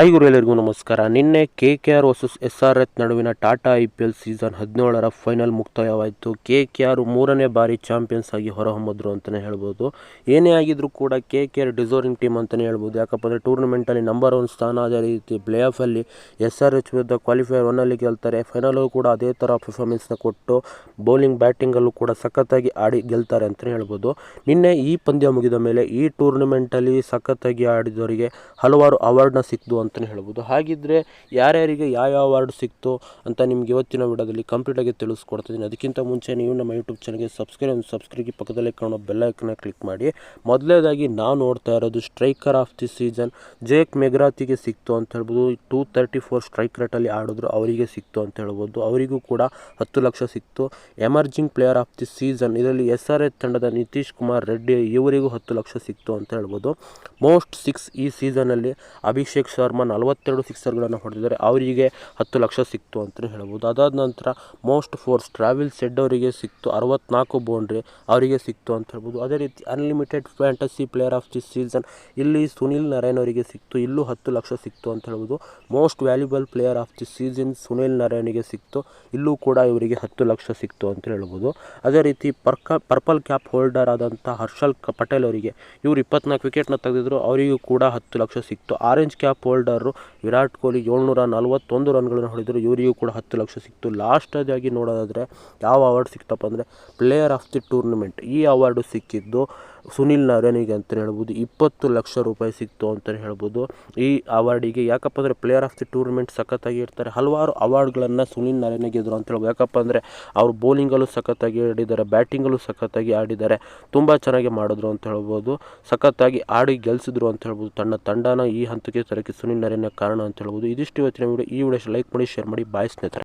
Hi ಗುರು ಎಲ್ಲರಿಗೂ ನಮಸ್ಕಾರ. ನಿನ್ನೆ K K R versus S R H ನಡುವಿನ Tata I P L season ಹದಿನೇಳರ ಫೈನಲ್ ಮುಕ್ತಾಯವಾಯಿತು. ಕೆ ಕೆ ಆರ್ ಮೂರನೇ ಬಾರಿ ಚಾಂಪಿಯನ್ಸ್ ಆಗಿ ಹೊರಹೊಮ್ಮಿದ್ರು ಅಂತಲೇ ಹೇಳ್ಬೋದು. ಏನೇ ಆಗಿದ್ರು ಕೂಡ K K R deserving team ಅಂತಲೇ ಹೇಳ್ಬೋದು. ಯಾಕಪ್ಪ ಅಂದರೆ ಟೂರ್ನಮೆಂಟಲ್ಲಿ ನಂಬರ್ ಒನ್ ಸ್ಥಾನ ಅದೇ ರೀತಿ ಪ್ಲೇ ಆಫಲ್ಲಿ ಎಸ್ ಆರ್ ಎಚ್ ವಿರುದ್ಧ ಕ್ವಾಲಿಫೈಯರ್ ಒನ್ನಲ್ಲಿ ಗೆಲ್ತಾರೆ. ಫೈನಲ್ಲೂ ಕೂಡ ಅದೇ ಥರ ಪರ್ಫಾರ್ಮೆನ್ಸ್ನ ಕೊಟ್ಟು ಬೌಲಿಂಗ್ ಬ್ಯಾಟಿಂಗಲ್ಲೂ ಕೂಡ ಸಖತ್ತಾಗಿ ಆಡಿ ಗೆಲ್ತಾರೆ ಅಂತಲೇ ಹೇಳ್ಬೋದು. ನಿನ್ನೆ ಈ ಪಂದ್ಯ ಮುಗಿದ ಮೇಲೆ ಈ ಟೂರ್ನಮೆಂಟಲ್ಲಿ ಸಖತ್ತಾಗಿ ಆಡಿದವರಿಗೆ ಹಲವಾರು ಅವಾರ್ಡ್ನ ಸಿಕ್ತು ಅಂತಲೇ ಹೇಳ್ಬೋದು ಹಾಗಿದ್ದರೆ ಯಾರ್ಯಾರಿಗೆ ಯಾವ ಯಾವ ಅವಾರ್ಡ್ ಸಿಕ್ತು ಅಂತ ನಿಮ್ಗೆ ಇವತ್ತಿನ ವಿಡಿಯೋದಲ್ಲಿ ಕಂಪ್ಲೀಟಾಗಿ ತಿಳಿಸ್ಕೊಡ್ತಿದ್ದೀನಿ. ಅದಕ್ಕಿಂತ ಮುಂಚೆ ನೀವು ನಮ್ಮ ಯೂಟ್ಯೂಬ್ ಚಾನಲ್ಗೆ ಸಬ್ಸ್ಕ್ರೈಬ್ ಸಬ್ಸ್ಕ್ರೈಬ್ ಪಕ್ಕದಲ್ಲೇ ಕಾಣೋ ಬೆಲ್ಲೈಕನ್ನ ಕ್ಲಿಕ್ ಮಾಡಿ. ಮೊದಲೇದಾಗಿ ನಾನು ನೋಡ್ತಾ ಇರೋದು striker of the season Jake ಮೆಗ್ರಾತಿಗೆ ಸಿಕ್ತು ಅಂತ ಹೇಳ್ಬೋದು. ಟೂ ತರ್ಟಿ ಫೋರ್ ಸ್ಟ್ರೈಕ್ ರೇಟಲ್ಲಿ ಆಡಿದ್ರು, ಅವರಿಗೆ ಸಿಕ್ತು ಅಂತ ಹೇಳ್ಬೋದು. ಅವರಿಗೂ ಕೂಡ ಹತ್ತು ಲಕ್ಷ ಸಿಕ್ತು. Emerging player of the season ಇದರಲ್ಲಿ ಎಸ್ ಆರ್ ಎಚ್ ತಂಡದ ನಿತೀಶ್ ಕುಮಾರ್ ರೆಡ್ಡಿ ಇವರಿಗೂ ಹತ್ತು ಲಕ್ಷ ಸಿಕ್ತು ಅಂತ ಹೇಳ್ಬೋದು. ಮೋಸ್ಟ್ ಸಿಕ್ಸ್ ಈ ಸೀಸನಲ್ಲಿ ಅಭಿಷೇಕ್ ಶರ್ಮಾ ನಲವತ್ತೆರಡು ಸಿಕ್ಸರ್ಗಳನ್ನು ಹೊಡೆದಿದ್ದಾರೆ. ಅವರಿಗೆ ಹತ್ತು ಲಕ್ಷ ಸಿಕ್ತು ಅಂತಲೇ ಹೇಳ್ಬೋದು. ಅದಾದ ನಂತರ ಮೋಸ್ಟ್ ಫೋರ್ಸ್ ಟ್ರಾವೆಲ್ ಸೆಡ್ ಅವರಿಗೆ ಸಿಕ್ತು. ಅರವತ್ನಾಲ್ಕು ಬೌಂಡ್ರಿ ಅವರಿಗೆ ಸಿಕ್ತು ಅಂತ ಹೇಳ್ಬೋದು. ಅದೇ ರೀತಿ unlimited fantasy player of the season ಇಲ್ಲಿ ಸುನಿಲ್ ನರೇನ್ ಅವರಿಗೆ ಸಿಕ್ತು. ಇಲ್ಲೂ ಹತ್ತು ಲಕ್ಷ ಸಿಕ್ತು ಅಂತ ಹೇಳ್ಬೋದು. Most valuable player of the season Sunil ನಾರಾಯಣಿಗೆ ಸಿಕ್ತು. ಇಲ್ಲೂ ಕೂಡ ಇವರಿಗೆ ಹತ್ತು ಲಕ್ಷ ಸಿಕ್ತು ಅಂತ ಹೇಳ್ಬೋದು. ಅದೇ ರೀತಿ ಪರ್ಕ, ಪರ್ಪಲ್ ಕ್ಯಾಪ್ ಹೋಲ್ಡರ್ ಆದಂಥ ಹರ್ಷಲ್ ಪಟೇಲ್ ಅವರಿಗೆ ಇವರು ಇಪ್ಪತ್ನಾಲ್ಕು ವಿಕೆಟ್ನ ತೆಗೆದಿದ್ರು. ಅವರಿಗೂ ಕೂಡ ಹತ್ತು ಲಕ್ಷ ಸಿಕ್ತು. Orange cap holder Virat Kohli ಏಳ್ನೂರ ನಲ್ವತ್ತೊಂದು ರನ್ಗಳನ್ನು ಹೊಡೆದರು ಇವರಿಗೂ ಕೂಡ ಹತ್ತು ಲಕ್ಷ ಸಿಕ್ತು. ಲಾಸ್ಟದಾಗಿ ನೋಡೋದಾದರೆ ಯಾವ ಅವಾರ್ಡ್ ಸಿಕ್ತಪ್ಪ ಅಂದರೆ ಪ್ಲೇಯರ್ ಆಫ್ ದಿ ಟೂರ್ನಮೆಂಟ್ ಈ ಅವಾರ್ಡು ಸಿಕ್ಕಿದ್ದು ಸುನಿಲ್ ನಾರಾಯಣಿಗೆ ಅಂತಲೇ ಹೇಳ್ಬೋದು, ಇಪ್ಪತ್ತು ಲಕ್ಷ ರೂಪಾಯಿ ಸಿಕ್ತು ಅಂತಲೇ ಹೇಳ್ಬೋದು. ಈ ಅವಾರ್ಡಿಗೆ ಯಾಕಪ್ಪ ಅಂದರೆ ಪ್ಲೇಯರ್ ಆಫ್ ದಿ ಟೂರ್ನಮೆಂಟ್ ಸಖತ್ತಾಗಿ ಇರ್ತಾರೆ ಹಲವಾರು ಅವಾರ್ಡ್ಗಳನ್ನು ಸುನಿಲ್ ನಾರಾಯಣ ಗೆದ್ದರು ಅಂತ ಹೇಳ್ಬೋದು. ಯಾಕಪ್ಪ ಅಂದರೆ ಅವರು ಬೌಲಿಂಗಲ್ಲೂ ಸಖತ್ತಾಗಿ ಆಡಿದ್ದಾರೆ ಬ್ಯಾಟಿಂಗಲ್ಲೂ ಸಖತ್ತಾಗಿ ಆಡಿದ್ದಾರೆ, ತುಂಬ ಚೆನ್ನಾಗಿ ಮಾಡಿದ್ರು ಅಂತ ಹೇಳ್ಬೋದು. ಸಖತ್ತಾಗಿ ಆಡಿ ಗೆಲ್ಲಿಸಿದ್ರು ಅಂತ ಹೇಳ್ಬೋದು. ತನ್ನ ತಂಡನ ಈ ಹಂತಕ್ಕೆ ತರಕ್ಕೆ ಸುನಿಲ್ ನಾರಾಯಣ ಕಾರಣ ಅಂತ ಹೇಳ್ಬೋದು. ಇದಿಷ್ಟು ಇವತ್ತಿನ ವಿಡಿಯೋ ಈ ವಿಡಿಯೋ ಲೈಕ್ ಮಾಡಿ ಶೇರ್ ಮಾಡಿ. ಬಾಯ್ ಸ್ನೇಹಿತರೆ.